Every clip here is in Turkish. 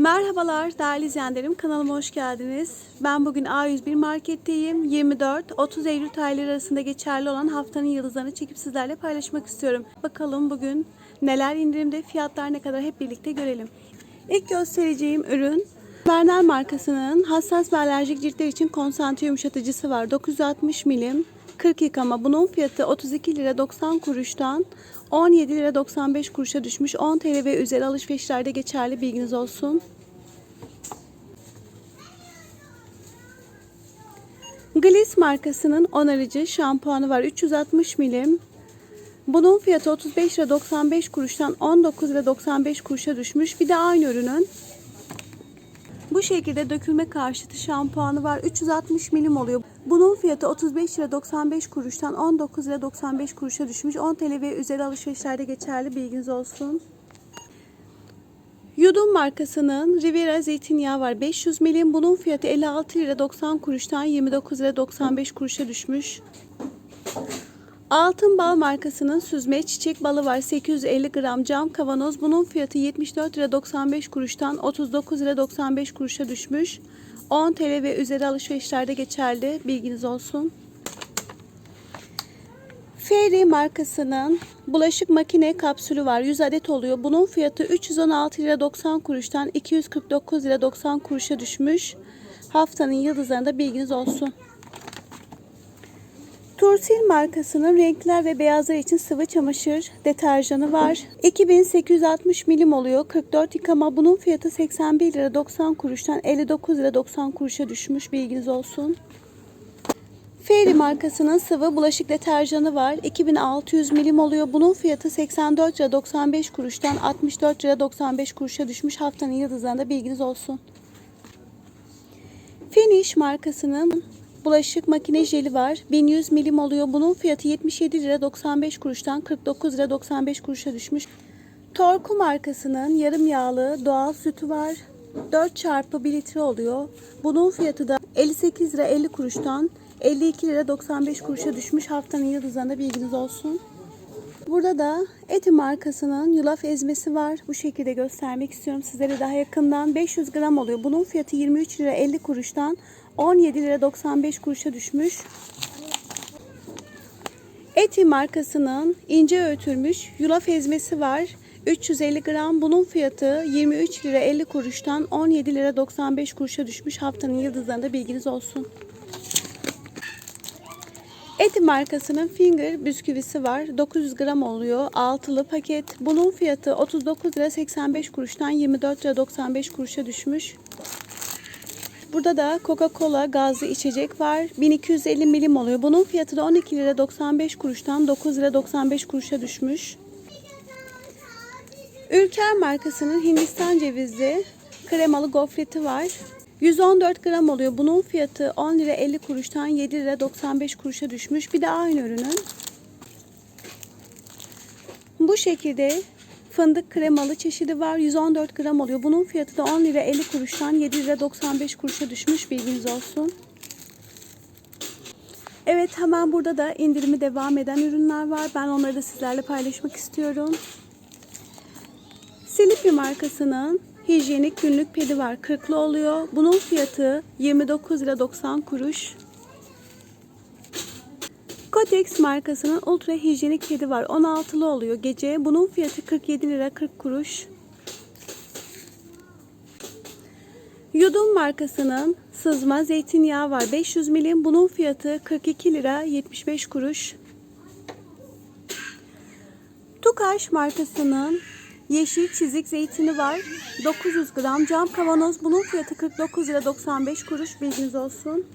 Merhabalar değerli izleyenlerim kanalıma hoş geldiniz. Ben bugün A101 marketteyim. 24-30 Eylül tarihleri arasında geçerli olan haftanın yıldızlarını çekip sizlerle paylaşmak istiyorum. Bakalım bugün neler indirimde fiyatlar ne kadar hep birlikte görelim. İlk göstereceğim ürün Bernal markasının hassas ve alerjik ciltler için konsantre yumuşatıcısı var. 960 milim 40 yıkama. Bunun fiyatı 32 lira 90 kuruştan 17 lira 95 kuruşa düşmüş. 10 TL ve üzeri alışverişlerde geçerli bilginiz olsun. Gliss markasının onarıcı şampuanı var. 360 milim. Bunun fiyatı 35 lira 95 kuruştan 19 lira 95 kuruşa düşmüş. Bir de aynı ürünün bu şekilde dökülme karşıtı şampuanı var. 360 milim oluyor. Bunun fiyatı 35 lira 95 kuruştan 19 lira 95 kuruşa düşmüş. 10 TL ve üzeri alışverişlerde geçerli bilginiz olsun. Yudum markasının Riviera zeytinyağı var. 500 milim. Bunun fiyatı 56 lira 90 kuruştan 29 lira 95 kuruşa düşmüş. Altın Bal markasının süzme çiçek balı var. 850 gram cam kavanoz. Bunun fiyatı 74 lira 95 kuruştan 39 lira 95 kuruşa düşmüş. 10 TL ve üzeri alışverişlerde geçerli. Bilginiz olsun. Fairy markasının bulaşık makine kapsülü var. 100 adet oluyor. Bunun fiyatı 316 lira 90 kuruştan 249 lira 90 kuruşa düşmüş. Haftanın yıldızlarında bilginiz olsun. Tursil markasının renkler ve beyazlar için sıvı çamaşır deterjanı var. 2860 milim oluyor. 44 yıkama. Bunun fiyatı 81 lira 90 kuruştan 59 lira 90 kuruşa düşmüş. Bilginiz olsun. Fairy markasının sıvı bulaşık deterjanı var. 2600 milim oluyor. Bunun fiyatı 84 lira 95 kuruştan 64 lira 95 kuruşa düşmüş. Haftanın yıldızlarında bilginiz olsun. Finish markasının bulaşık makine jeli var. 1100 milim oluyor. Bunun fiyatı 77 lira 95 kuruştan 49 lira 95 kuruşa düşmüş. Torku markasının yarım yağlı doğal sütü var. 4 çarpı 1 litre oluyor. Bunun fiyatı da 58 lira 50 kuruştan 52 lira 95 kuruşa düşmüş. Haftanın yıldızlarında bilginiz olsun. Burada da Eti markasının yulaf ezmesi var. Bu şekilde göstermek istiyorum sizlere daha yakından. 500 gram oluyor. Bunun fiyatı 23 lira 50 kuruştan 17 lira 95 kuruşa düşmüş. Eti markasının ince öğütülmüş yulaf ezmesi var. 350 gram. Bunun fiyatı 23 lira 50 kuruştan 17 lira 95 kuruşa düşmüş. Haftanın yıldızlarında bilginiz olsun. Eti markasının Finger bisküvisi var. 900 gram oluyor. Altılı paket. Bunun fiyatı 39 lira 85 kuruştan 24 lira 95 kuruşa düşmüş. Burada da Coca-Cola gazlı içecek var. 1250 milim oluyor. Bunun fiyatı da 12 lira 95 kuruştan 9 lira 95 kuruşa düşmüş. Ülker markasının Hindistan cevizli kremalı gofreti var. 114 gram oluyor. Bunun fiyatı 10 lira 50 kuruştan 7 lira 95 kuruşa düşmüş. Bir de aynı ürünün. Bu şekilde fındık kremalı çeşidi var. 114 gram oluyor. Bunun fiyatı da 10 lira 50 kuruştan 7 lira 95 kuruşa düşmüş. Bilginiz olsun. Evet hemen burada da indirimi devam eden ürünler var. Ben onları da sizlerle paylaşmak istiyorum. Silipi markasının hijyenik günlük pedi var. 40'lı oluyor. Bunun fiyatı 29 lira 90 kuruş. Kotex markasının ultra hijyenik pedi var. 16'lı oluyor gece. Bunun fiyatı 47 lira 40 kuruş. Yudum markasının sızma zeytinyağı var. 500 milim. Bunun fiyatı 42 lira 75 kuruş. Tukaş markasının yeşil çizik zeytini var. 900 gram cam kavanoz. Bunun fiyatı 49 lira 95 kuruş. Bilginiz olsun.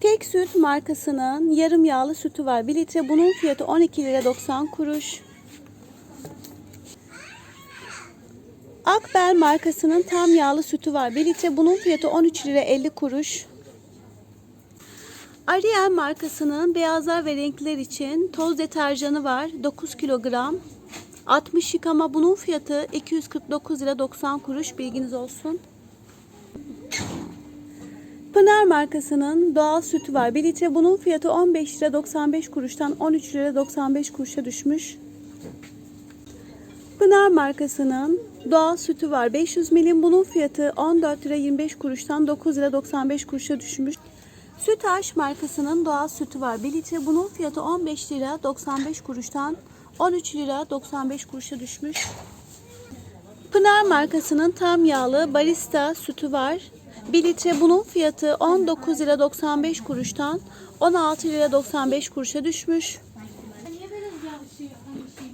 Tek süt markasının yarım yağlı sütü var. 1 litre. Bunun fiyatı 12 lira 90 kuruş. Akbel markasının tam yağlı sütü var. 1 litre. Bunun fiyatı 13 lira 50 kuruş. Ariel markasının beyazlar ve renkler için toz deterjanı var. 9 kilogram. 60 yıkama bunun fiyatı 249 lira 90 kuruş bilginiz olsun. Pınar markasının doğal sütü var. 1 litre bunun fiyatı 15 lira 95 kuruştan 13 lira 95 kuruşa düşmüş. Pınar markasının doğal sütü var. 500 milim. Bunun fiyatı 14 lira 25 kuruştan 9 lira 95 kuruşa düşmüş. Sütaş markasının doğal sütü var. 1 litre bunun fiyatı 15 lira 95 kuruştan 13 lira 95 kuruşa düşmüş. Pınar markasının tam yağlı barista sütü var. 1 litre bunun fiyatı 19 lira 95 kuruştan 16 lira 95 kuruşa düşmüş.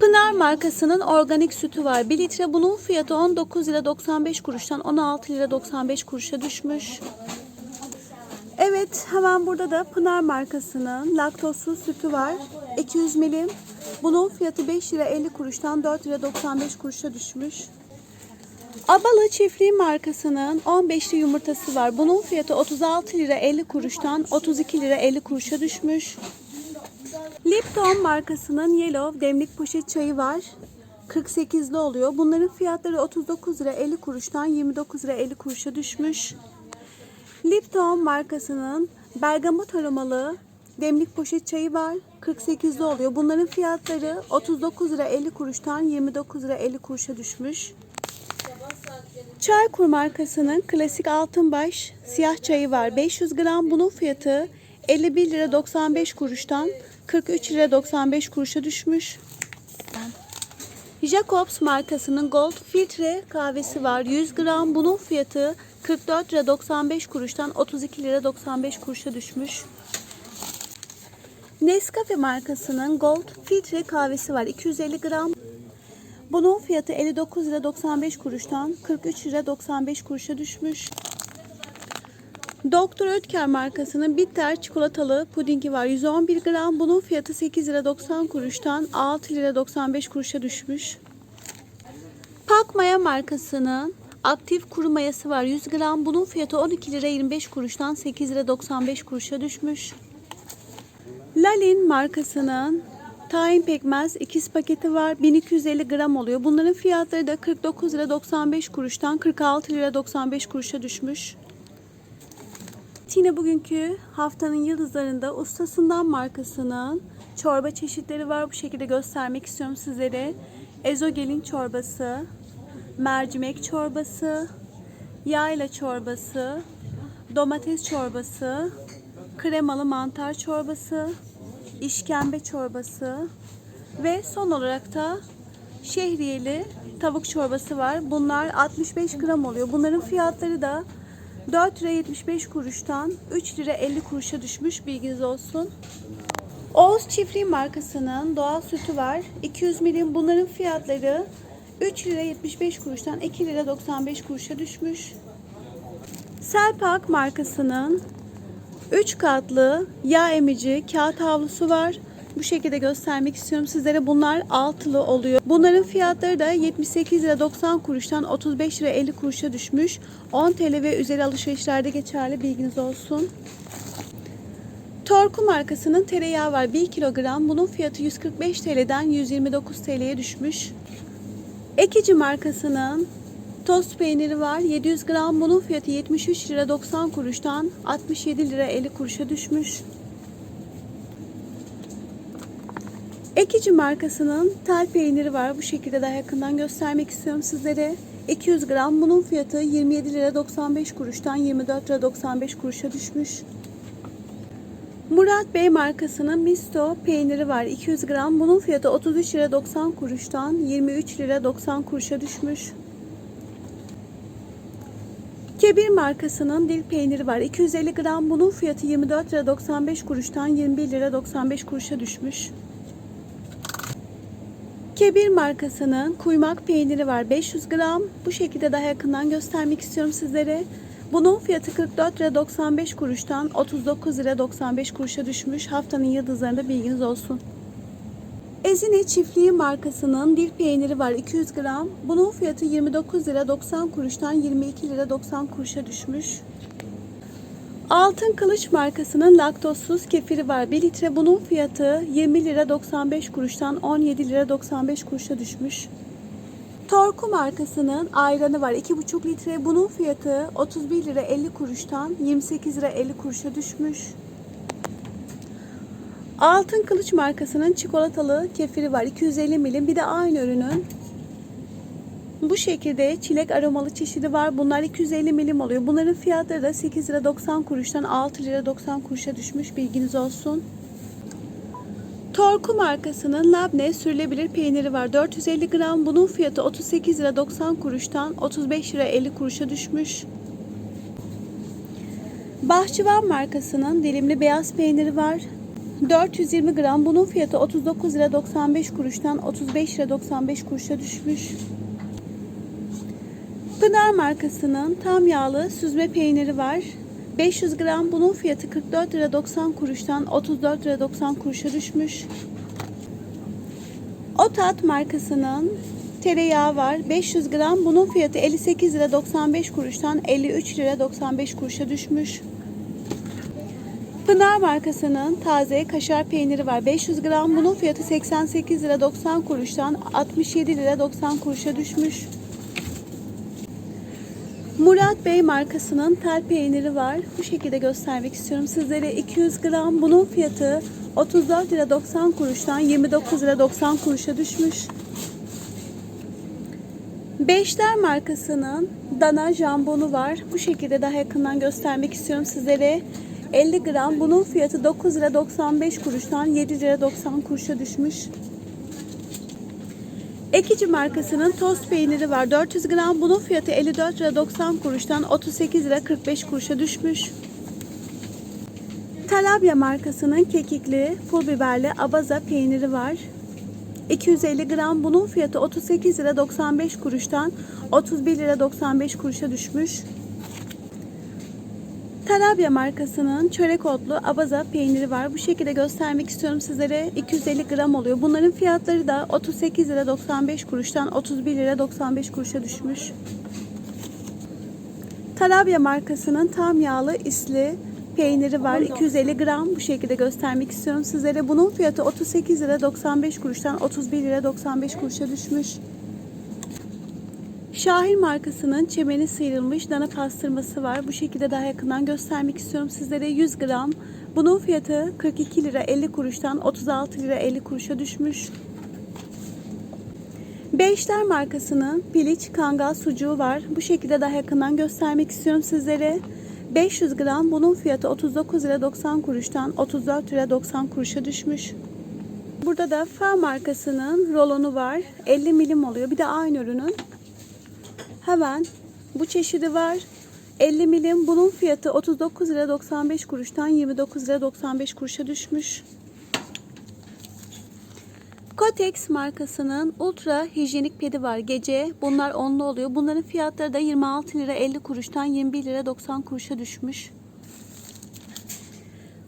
Pınar markasının organik sütü var. 1 litre bunun fiyatı 19 lira 95 kuruştan 16 lira 95 kuruşa düşmüş. Evet hemen burada da Pınar markasının laktozsuz sütü var. 200 milim. Bunun fiyatı 5 lira 50 kuruştan 4 lira 95 kuruşa düşmüş. Abalı çiftliği markasının 15'li yumurtası var. Bunun fiyatı 36 lira 50 kuruştan 32 lira 50 kuruşa düşmüş. Lipton markasının Yellow demlik poşet çayı var. 48'li oluyor. Bunların fiyatları 39 lira 50 kuruştan 29 lira 50 kuruşa düşmüş. Lipton markasının bergamot aromalı demlik poşet çayı var. 48'li oluyor. Bunların fiyatları 39 lira 50 kuruştan 29 lira 50 kuruşa düşmüş. Çaykur markasının klasik altınbaş siyah çayı var. 500 gram bunun fiyatı 51 lira 95 kuruştan 43 lira 95 kuruşa düşmüş. Jacobs markasının Gold filtre kahvesi var. 100 gram bunun fiyatı 44 lira 95 kuruştan 32 lira 95 kuruşa düşmüş. Nescafe markasının Gold filtre kahvesi var. 250 gram. Bunun fiyatı 59 lira 95 kuruştan 43 lira 95 kuruşa düşmüş. Doktor Ötker markasının bitter çikolatalı pudingi var. 111 gram. Bunun fiyatı 8 lira 90 kuruştan 6 lira 95 kuruşa düşmüş. Pak Maya markasının aktif kuru mayası var. 100 gram. Bunun fiyatı 12 lira 25 kuruştan 8 lira 95 kuruşa düşmüş. Lalin markasının tahin pekmez ikiz paketi var. 1250 gram oluyor. Bunların fiyatları da 49 lira 95 kuruştan 46 lira 95 kuruşa düşmüş. Yine bugünkü haftanın yıldızlarında ustasından markasının çorba çeşitleri var. Bu şekilde göstermek istiyorum sizlere. Ezogelin çorbası, mercimek çorbası, yayla çorbası, domates çorbası, kremalı mantar çorbası, işkembe çorbası ve son olarak da şehriyeli tavuk çorbası var. Bunlar 65 gram oluyor. Bunların fiyatları da 4 lira 75 kuruştan 3 lira 50 kuruşa düşmüş bilginiz olsun. Oğuz Çiftliği markasının doğal sütü var. 200 milim bunların fiyatları 3 lira 75 kuruştan 2 lira 95 kuruşa düşmüş. Selpak markasının 3 katlı yağ emici kağıt havlusu var. Bu şekilde göstermek istiyorum sizlere. Bunlar altılı oluyor. Bunların fiyatları da 78 lira 90 kuruştan 35 lira 50 kuruşa düşmüş. 10 TL ve üzeri alışverişlerde geçerli bilginiz olsun. Torku markasının tereyağı var 1 kilogram. Bunun fiyatı 145 TL'den 129 TL'ye düşmüş. Ekici markasının tost peyniri var 700 gram. Bunun fiyatı 73 lira 90 kuruştan 67 lira 50 kuruşa düşmüş. Ekici markasının tel peyniri var. Bu şekilde daha yakından göstermek istiyorum sizlere. 200 gram. Bunun fiyatı 27 lira 95 kuruştan 24 lira 95 kuruşa düşmüş. Murat Bey markasının Misto peyniri var. 200 gram. Bunun fiyatı 33 lira 90 kuruştan 23 lira 90 kuruşa düşmüş. Kebir markasının dil peyniri var. 250 gram. Bunun fiyatı 24 lira 95 kuruştan 21 lira 95 kuruşa düşmüş. Kebir markasının kuymak peyniri var 500 gram. Bu şekilde daha yakından göstermek istiyorum sizlere. Bunun fiyatı 44 lira 95 kuruştan 39 lira 95 kuruşa düşmüş. Haftanın yıldızlarında bilginiz olsun. Ezine çiftliği markasının dil peyniri var 200 gram. Bunun fiyatı 29 lira 90 kuruştan 22 lira 90 kuruşa düşmüş. Altın Kılıç markasının laktozsuz kefiri var. 1 litre bunun fiyatı 20 lira 95 kuruştan 17 lira 95 kuruşa düşmüş. Torku markasının ayranı var. 2,5 litre bunun fiyatı 31 lira 50 kuruştan 28 lira 50 kuruşa düşmüş. Altın Kılıç markasının çikolatalı kefiri var. 250 milim. Bir de aynı ürünün Bu şekilde çilek aromalı çeşidi var. Bunlar 250 milim oluyor. Bunların fiyatları da 8 lira 90 kuruştan 6 lira 90 kuruşa düşmüş. Bilginiz olsun. Torku markasının labne sürülebilir peyniri var. 450 gram. Bunun fiyatı 38 lira 90 kuruştan 35 lira 50 kuruşa düşmüş. Bahçıvan markasının dilimli beyaz peyniri var. 420 gram. Bunun fiyatı 39 lira 95 kuruştan 35 lira 95 kuruşa düşmüş. Pınar markasının tam yağlı süzme peyniri var. 500 gram. Bunun fiyatı 44 lira 90 kuruştan 34 lira 90 kuruşa düşmüş. Otat markasının tereyağı var. 500 gram. Bunun fiyatı 58 lira 95 kuruştan 53 lira 95 kuruşa düşmüş. Pınar markasının taze kaşar peyniri var. 500 gram. Bunun fiyatı 88 lira 90 kuruştan 67 lira 90 kuruşa düşmüş. Murat Bey markasının tel peyniri var. Bu şekilde göstermek istiyorum sizlere. 200 gram. Bunun fiyatı 34 lira 90 kuruştan 29 lira 90 kuruşa düşmüş. Beşler markasının dana jambonu var. Bu şekilde daha yakından göstermek istiyorum sizlere. 50 gram. Bunun fiyatı 9 lira 95 kuruştan 7 lira 90 kuruşa düşmüş. Ekici markasının tost peyniri var. 400 gram. Bunun fiyatı 54 lira 90 kuruştan 38 lira 45 kuruşa düşmüş. Talabya markasının kekikli, pul biberli abaza peyniri var. 250 gram. Bunun fiyatı 38 lira 95 kuruştan 31 lira 95 kuruşa düşmüş. Talabya markasının çörek otlu abaza peyniri var. Bu şekilde göstermek istiyorum sizlere. 250 gram oluyor. Bunların fiyatları da 38 lira 95 kuruştan 31 lira 95 kuruşa düşmüş. Talabya markasının tam yağlı isli peyniri var. 250 gram bu şekilde göstermek istiyorum sizlere. Bunun fiyatı 38 lira 95 kuruştan 31 lira 95 kuruşa düşmüş. Şahin markasının çemeni sıyrılmış dana pastırması var. Bu şekilde daha yakından göstermek istiyorum sizlere. 100 gram. Bunun fiyatı 42 lira 50 kuruştan 36 lira 50 kuruşa düşmüş. Beşler markasının piliç kangal sucuğu var. Bu şekilde daha yakından göstermek istiyorum sizlere. 500 gram. Bunun fiyatı 39 lira 90 kuruştan 34 lira 90 kuruşa düşmüş. Burada da Fa markasının rolonu var. 50 milim oluyor. Bir de aynı ürünün Hemen bu çeşidi var. 50 milim. Bunun fiyatı 39 lira 95 kuruştan 29 lira 95 kuruşa düşmüş. Kotex markasının ultra hijyenik pedi var. Gece bunlar onlu oluyor. Bunların fiyatları da 26 lira 50 kuruştan 21 lira 90 kuruşa düşmüş.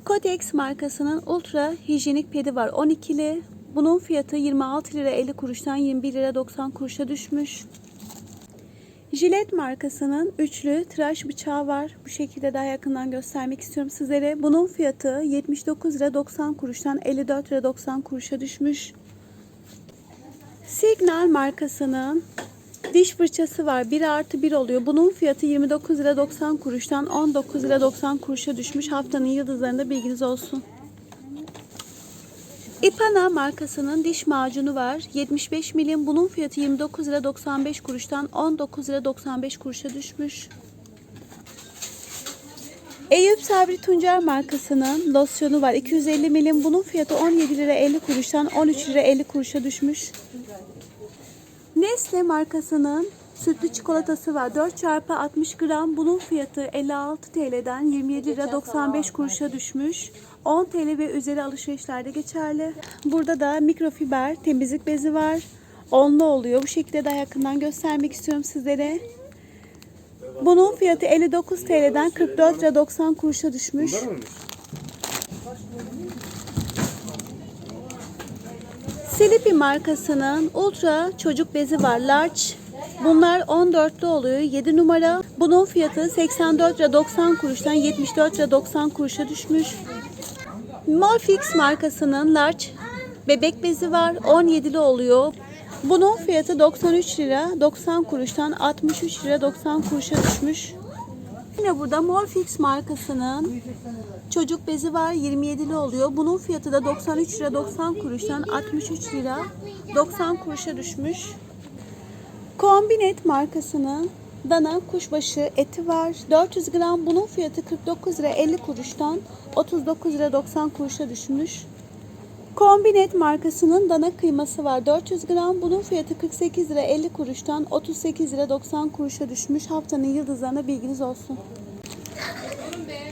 Kotex markasının ultra hijyenik pedi var. 12'li. Bunun fiyatı 26 lira 50 kuruştan 21 lira 90 kuruşa düşmüş. Jilet markasının üçlü tıraş bıçağı var. Bu şekilde daha yakından göstermek istiyorum sizlere. Bunun fiyatı 79 lira 90 kuruştan 54 lira 90 kuruşa düşmüş. Signal markasının diş fırçası var. 1 artı 1 oluyor. Bunun fiyatı 29 lira 90 kuruştan 19 lira 90 kuruşa düşmüş. Haftanın yıldızlarında bilginiz olsun. Ipana markasının diş macunu var. 75 milim. Bunun fiyatı 29 lira 95 kuruştan 19 lira 95 kuruşa düşmüş. Eyüp Sabri Tuncer markasının losyonu var. 250 milim. Bunun fiyatı 17 lira 50 kuruştan 13 lira 50 kuruşa düşmüş. Nesle markasının sütlü çikolatası var. 4 çarpı 60 gram. Bunun fiyatı 56 TL'den 27 lira 95 kuruşa düşmüş. 10 TL ve üzeri alışverişlerde geçerli. Burada da mikrofiber temizlik bezi var. Onlu oluyor. Bu şekilde daha yakından göstermek istiyorum sizlere. Bunun fiyatı 59 TL'den 44 lira 90 kuruşa düşmüş. Silipi markasının ultra çocuk bezi var. Large. Bunlar 14'lü oluyor. 7 numara. Bunun fiyatı 84 lira 90 kuruştan 74 lira 90 kuruşa düşmüş. Morfix markasının large bebek bezi var. 17'li oluyor. Bunun fiyatı 93 lira 90 kuruştan 63 lira 90 kuruşa düşmüş. Yine burada Morfix markasının çocuk bezi var 27'li oluyor. Bunun fiyatı da 93 lira 90 kuruştan 63 lira 90 kuruşa düşmüş. Kombinet markasının dana kuşbaşı eti var. 400 gram bunun fiyatı 49 lira 50 kuruştan 39 lira 90 kuruşa düşmüş. Kombinet markasının dana kıyması var. 400 gram bunun fiyatı 48 lira 50 kuruştan 38 lira 90 kuruşa düşmüş. Haftanın yıldızlarına bilginiz olsun.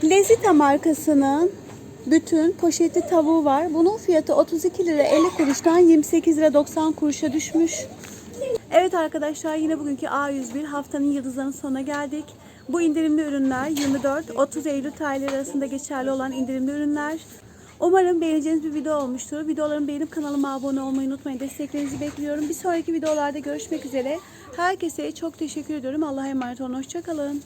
Lezita markasının bütün poşetli tavuğu var. Bunun fiyatı 32 lira 50 kuruştan 28 lira 90 kuruşa düşmüş. Evet arkadaşlar yine bugünkü A101 haftanın yıldızlarının sonuna geldik. Bu indirimli ürünler 24-30 Eylül tarihleri arasında geçerli olan indirimli ürünler. Umarım beğeneceğiniz bir video olmuştur. Videolarımı beğenip kanalıma abone olmayı unutmayın. Desteklerinizi bekliyorum. Bir sonraki videolarda görüşmek üzere. Herkese çok teşekkür ediyorum. Allah'a emanet olun. Hoşçakalın.